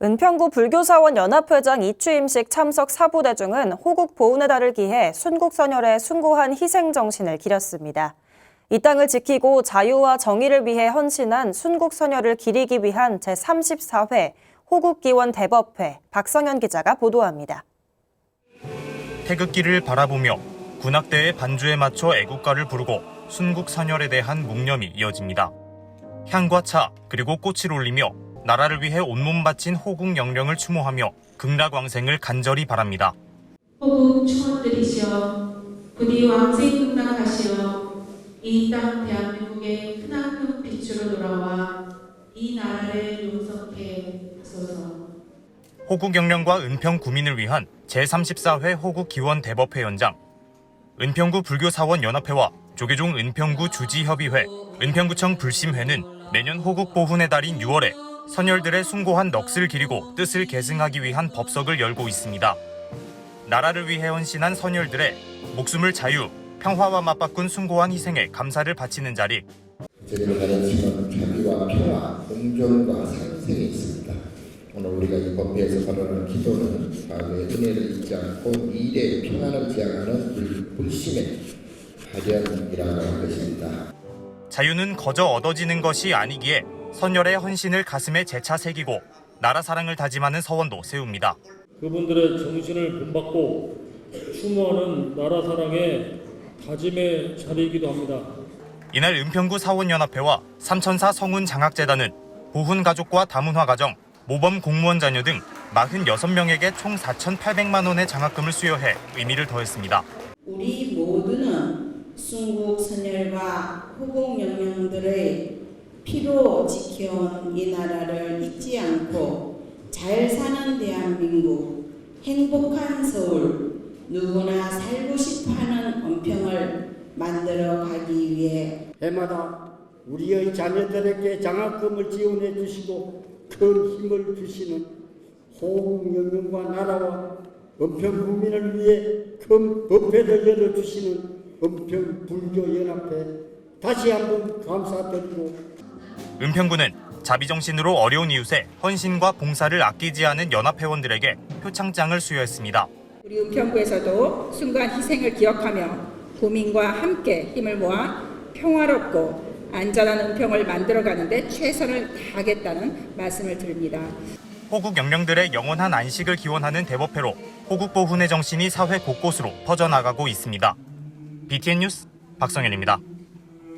은평구 불교사원 연합회장 이추임식 참석 사부대 중은 호국 보훈의 달을 기해 순국선열의 숭고한 희생 정신을 기렸습니다. 이 땅을 지키고 자유와 정의를 위해 헌신한 순국선열을 기리기 위한 제34회 호국기원 대법회 박성현 기자가 보도합니다. 태극기를 바라보며 군악대의 반주에 맞춰 애국가를 부르고 순국선열에 대한 묵념이 이어집니다. 향과 차 그리고 꽃을 올리며 나라를 위해 온몸 바친 호국 영령을 추모하며 극락왕생을 간절히 바랍니다. 호국 충원들이시여 부디 왕생 극락하시어 이 땅 대한민국의 크나큰 빛으로 돌아와 이 나라를 용서케 하소서. 호국 영령과 은평 구민을 위한 제34회 호국 기원 대법회 연장 은평구 불교사원 연합회와 조계종 은평구 주지협의회, 은평구청 불심회는 매년 호국 보훈의 달인 6월에 선열들의 숭고한 넋을 기리고 뜻을 계승하기 위한 법석을 열고 있습니다. 나라를 위해 헌신한 선열들의 목숨을 자유, 평화와 맞바꾼 숭고한 희생에 감사를 바치는 자리 저희를 가르치는 자비와 평화, 공정과 상생이 있습니다. 오늘 우리가 이 법회에서 바라는 기도는 과거의 은혜를 잊지 않고 미래의 평안을 지향하는 불- 불심의 발현이라고 할 것입니다. 자유는 거저 얻어지는 것이 아니기에 선열의 헌신을 가슴에 재차 새기고 나라 사랑을 다짐하는 서원도 세웁니다. 그분들의 정신을 본받고 추모하는 나라 사랑의 다짐의 자리이기도 합니다. 이날 은평구 사원연합회와 삼천사 성운 장학재단은 보훈 가족과 다문화 가정, 모범 공무원 자녀 등 46명에게 총 4,800만 원의 장학금을 수여해 의미를 더했습니다. 우리 모두는 순국 선열과 후국 영령들의 피로 지켜온 이 나라를 잊지 않고 잘 사는 대한민국, 행복한 서울, 누구나 살고 싶어하는 은평을 만들어 가기 위해 해마다 우리의 자녀들에게 장학금을 지원해 주시고 큰 힘을 주시는 호국 영령과 나라와 은평 국민을 위해 큰 법회를 열어주시는 은평 불교연합회 다시 한번 감사드리고 은평구는 자비정신으로 어려운 이웃의 헌신과 봉사를 아끼지 않은 연합회원들에게 표창장을 수여했습니다. 우리 은평구에서도 순간 희생을 기억하며 국민과 함께 힘을 모아 평화롭고 안전한 은평을 만들어가는데 최선을 다하겠다는 말씀을 드립니다. 호국 영령들의 영원한 안식을 기원하는 대법회로 호국 보훈의 정신이 사회 곳곳으로 퍼져나가고 있습니다. BTN 뉴스 박성현입니다.